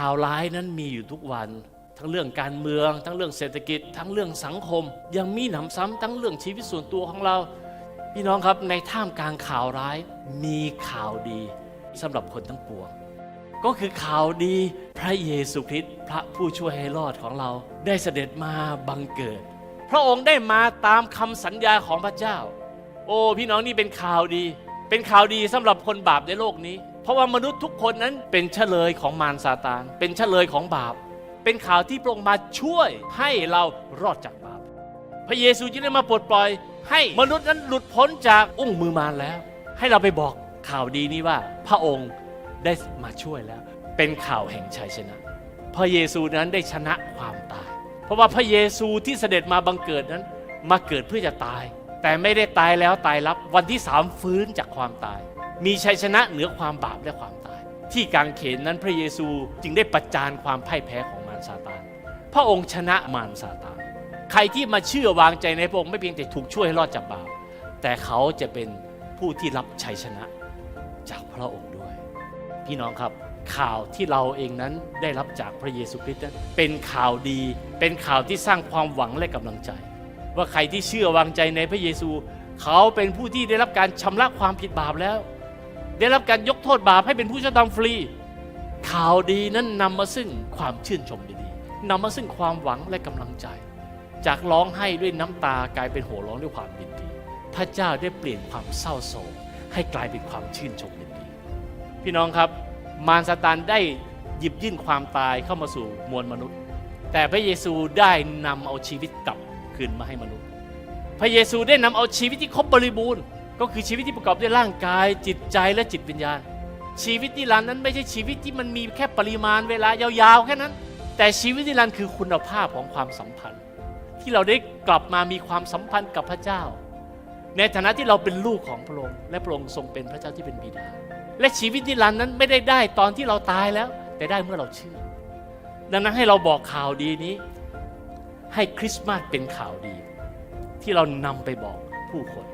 ข่าวร้ายนั้นมีอยู่ทุกวัน ทั้งเรื่องการเมือง ทั้งเรื่องเศรษฐกิจ ทั้งเรื่องสังคม ยังมีหนำซ้ำทั้งเรื่องชีวิตส่วนตัวของเรา พี่น้องครับในท่ามกลางข่าวร้ายมีข่าวดีสำหรับคนทั้งปวง ก็คือข่าวดีพระเยซูคริสต์พระผู้ช่วยให้รอดของเรา ได้เสด็จมาบังเกิด พระองค์ได้มาตามคำสัญญาของพระเจ้า โอ้พี่น้องนี่เป็นข่าวดี เป็นข่าวดีสำหรับคนบาปในโลกนี้ ราะว่ามนุษย์ทุกคนนั้นเป็นเฉลยของมารซาตาน เป็นเฉลยของบาป เป็นข่าวที่พระองค์มาช่วยให้เรารอดจากบาป พระเยซูจึงได้มาปลดปล่อย ให้มนุษย์นั้นหลุดพ้นจากอุ้งมือมารแล้ว ให้เราไปบอกข่าวดีนี้ว่าพระองค์ได้มาช่วยแล้ว เป็นข่าวแห่งชัยชนะ พระเยซูนั้นได้ชนะความตาย เพราะว่าพระเยซูที่เสด็จมาบังเกิดนั้นมาเกิดเพื่อจะตาย แต่ไม่ได้ตายแล้วตายรับวันที่สามฟื้นจากความตาย มีชัยชนะเหนือความบาปและความตาย ที่กางเขนนั้นพระเยซูจึงได้ประจานความพ่ายแพ้ของมารซาตานพระองค์ชนะมารซาตานใครที่มาเชื่อวางใจในพระองค์ไม่เพียงแต่ถูกช่วยให้รอดจากบาปแต่เขาจะเป็นผู้ที่รับชัยชนะจากพระองค์ด้วย พี่น้องครับข่าวที่เราเองนั้นได้รับจากพระเยซูคริสต์นั้นเป็นข่าวดี เป็นข่าวที่สร้างความหวังและกำลังใจ ว่าใครที่เชื่อวางใจในพระเยซู เขาเป็นผู้ที่ได้รับการชำระความผิดบาปแล้ว ได้รับการยกโทษบาปให้เป็นผู้ชอบธรรมฟรี ข่าวดีนั้นนำมาซึ่งความชื่นชมดีๆนำมาซึ่งความหวังและกำลังใจ จากร้องไห้ด้วยน้ำตากลายเป็นโห่ร้องด้วยความยินดี พระเจ้าได้เปลี่ยนความเศร้าโศกให้กลายเป็นความชื่นชมยินดี พี่น้องครับ มารซาตานได้หยิบยื่นความตายเข้ามาสู่มวลมนุษย์ แต่พระเยซูได้นำเอาชีวิตกลับ คืนมาให้มนุษย์ พระเยซูได้นำเอาชีวิตที่ครบบริบูรณ์ ก็คือชีวิตที่ประกอบด้วยร่างกาย จิตใจและจิตวิญญาณ ชีวิตนิรันดร์นั้นไม่ใช่ชีวิตที่มันมีแค่ปริมาณเวลายาวๆแค่นั้น แต่ชีวิตนิรันดร์คือคุณภาพของความสัมพันธ์ ที่เราได้กลับมามีความสัมพันธ์กับพระเจ้า ในฐานะที่เราเป็นลูกของพระองค์และพระองค์ทรงเป็นพระเจ้าที่เป็นบิดา และชีวิตนิรันดร์นั้นไม่ได้ได้ตอนที่เราตายแล้ว แต่ได้เมื่อเราเชื่อดังนั้นให้เราบอกข่าวดีนี้ ให้คริสต์มาสเป็นข่าวดี ที่เรานำไปบอกผู้คน